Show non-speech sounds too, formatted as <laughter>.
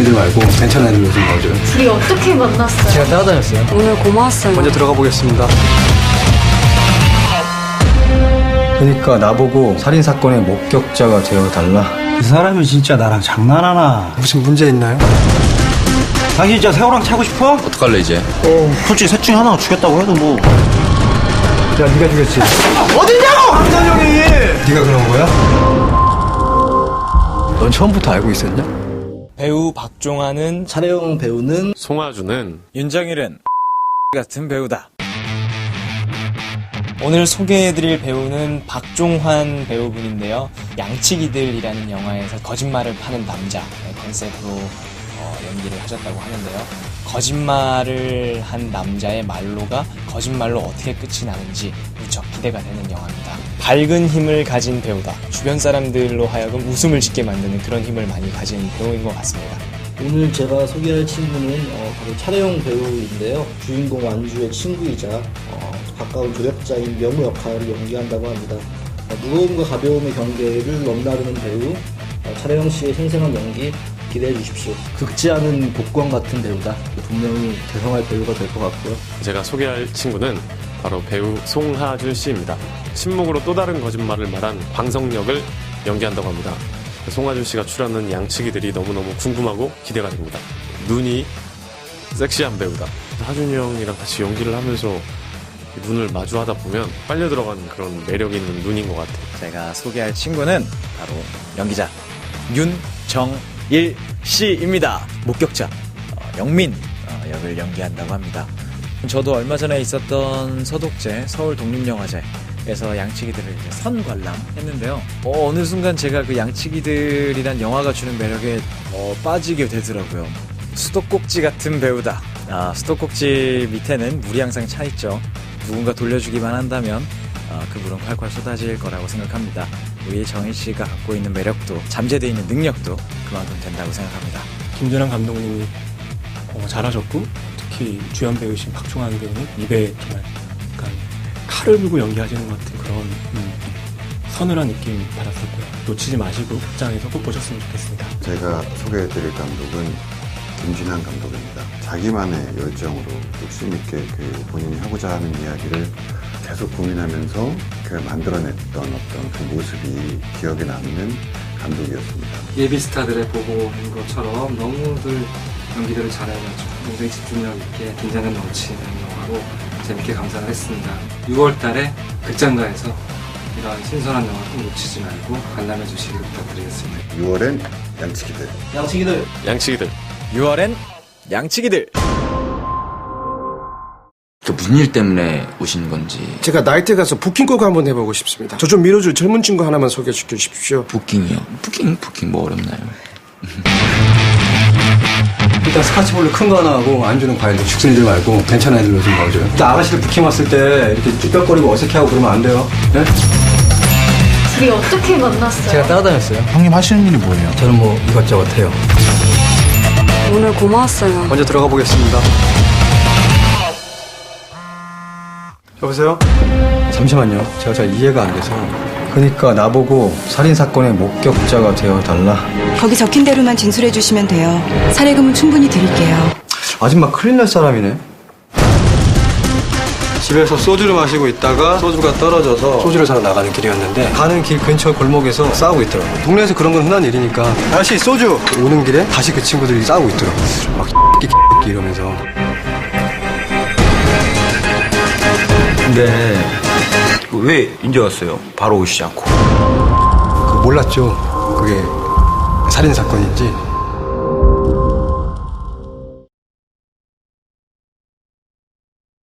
애들 말고 괜찮은 애들로 좀 넣어줘요. 둘이 어떻게 만났어요? 제가 따라다녔어요. 오늘 고마웠어요. 먼저 들어가 보겠습니다. 그러니까 나보고 살인 사건의 목격자가 되어 달라. 이 사람이 진짜 나랑 장난하나? 무슨 문제 있나요? 당신 진짜 세호랑 차고 싶어? 어떡할래 이제? 솔직히 셋 중에 하나가 죽였다고 해도 뭐 야, 네가 죽였지. 어딨냐고! 황선영이! 네가 그런 거야? 넌 처음부터 알고 있었냐? 배우 박종환은 차례영 배우는 송하주는 윤정일은 <laughs> 같은 배우다. 오늘 소개해드릴 배우는 박종환 배우분인데요. 양치기들이라는 영화에서 거짓말을 파는 남자 네, 컨셉으로 어, 연기를 하셨다고 하는데요. 거짓말을 한 남자의 말로가 거짓말로 어떻게 끝이 나는지 무척 기대가 되는 영화입니다. 밝은 힘을 가진 배우다. 주변 사람들로 하여금 웃음을 짓게 만드는 그런 힘을 많이 가진 배우인 것 같습니다. 오늘 제가 소개할 친구는 어, 바로 차례용 배우인데요. 주인공 완주의 친구이자 어, 가까운 조력자인 명우 역할을 연기한다고 합니다. 어, 무거움과 가벼움의 경계를 넘나드는 배우 어, 차례용 씨의 생생한 연기 기대해 주십시오. 극지 않은 복권 같은 배우다. 분명히 대성할 배우가 될 것 같고요. 제가 소개할 친구는 바로 배우 송하준 씨입니다. 침묵으로 또 다른 거짓말을 말한 광성역을 연기한다고 합니다. 송하준 씨가 출연하는 양치기들이 너무너무 궁금하고 기대가 됩니다. 눈이 섹시한 배우다. 하준이 형이랑 같이 연기를 하면서 눈을 마주하다 보면 빨려 들어가는 그런 매력 있는 눈인 것 같아요. 제가 소개할 친구는 바로 연기자 윤정 일 씨입니다. 목격자 어, 영민 어, 역을 연기한다고 합니다. 저도 얼마 전에 있었던 서독제 서울 독립영화제에서 양치기들을 선관람했는데요. 어, 어느 순간 제가 그 양치기들이란 영화가 주는 매력에 어, 빠지게 되더라고요. 수도꼭지 같은 배우다. 아, 수도꼭지 밑에는 물이 항상 차 있죠. 누군가 돌려주기만 한다면 어, 그 물은 콸콸 쏟아질 거라고 생각합니다. 우리 정일 씨가 갖고 있는 매력도 잠재되어 있는 능력도 그만큼 된다고 생각합니다. 김준환 감독님이 어, 잘하셨고 특히 주연 배우신 박종환 배우는 입에 정말 약간 칼을 물고 연기하시는 것 같은 그런 음, 서늘한 느낌 받았었고요. 놓치지 마시고 극장에서 꼭 보셨으면 좋겠습니다. 제가 소개해드릴 감독은 김진환 감독입니다. 자기만의 열정으로 욕심 있게 그 본인이 하고자 하는 이야기를 계속 고민하면서 그 만들어냈던 어떤 그 모습이 기억에 남는 감독이었습니다. 예비 스타들의 보고인 것처럼 너무들 연기들을 잘해가지고 굉장히 집중력 있게 긴장감 넘치는 영화로 재밌게 감상을 했습니다. 6월 달에 극장가에서 이런 신선한 영화 꼭 놓치지 말고 관람해 주시길 부탁드리겠습니다. 6월엔 양치기들. 양치기들 양치기들 6월엔 양치기들 그 무슨 일 때문에 오신 건지 제가 나이트 가서 부킹 꼭 한번 해보고 싶습니다. 저 좀 밀어줄 젊은 친구 하나만 소개해 주십시오. 부킹이요? 부킹 부킹 뭐 어렵나요? <laughs> 일단 스카치볼로 큰 거 하나 하고 안 주는 과일도 죽순 애들 말고 괜찮은 애들로 좀 넣어줘요. 일단 아가씨를 부킹 왔을 때 이렇게 쭈뼛거리고 어색해하고 그러면 안 돼요. 네? 둘이 어떻게 만났어요? 제가 따라다녔어요. 형님 하시는 일이 뭐예요? 저는 뭐 이것저것 해요. 오늘 고마웠어요. 먼저 들어가 보겠습니다. 여보세요? 잠시만요. 제가 잘 이해가 안 돼서. 그러니까 나보고 살인 사건의 목격자가 되어 달라. 거기 적힌 대로만 진술해 주시면 돼요. 사례금은 충분히 드릴게요. 아줌마 큰일 날 사람이네. 집에서 소주를 마시고 있다가 소주가 떨어져서 소주를 사러 나가는 길이었는데 가는 길 근처 골목에서 싸우고 있더라고요. 동네에서 그런 건 흔한 일이니까 아저씨 소주 오는 길에 다시 그 친구들이 싸우고 있더라고요. 막 끼끼 이러면서 근데 왜 이제 왔어요? 바로 오시지 않고 그 몰랐죠. 그게 살인 사건인지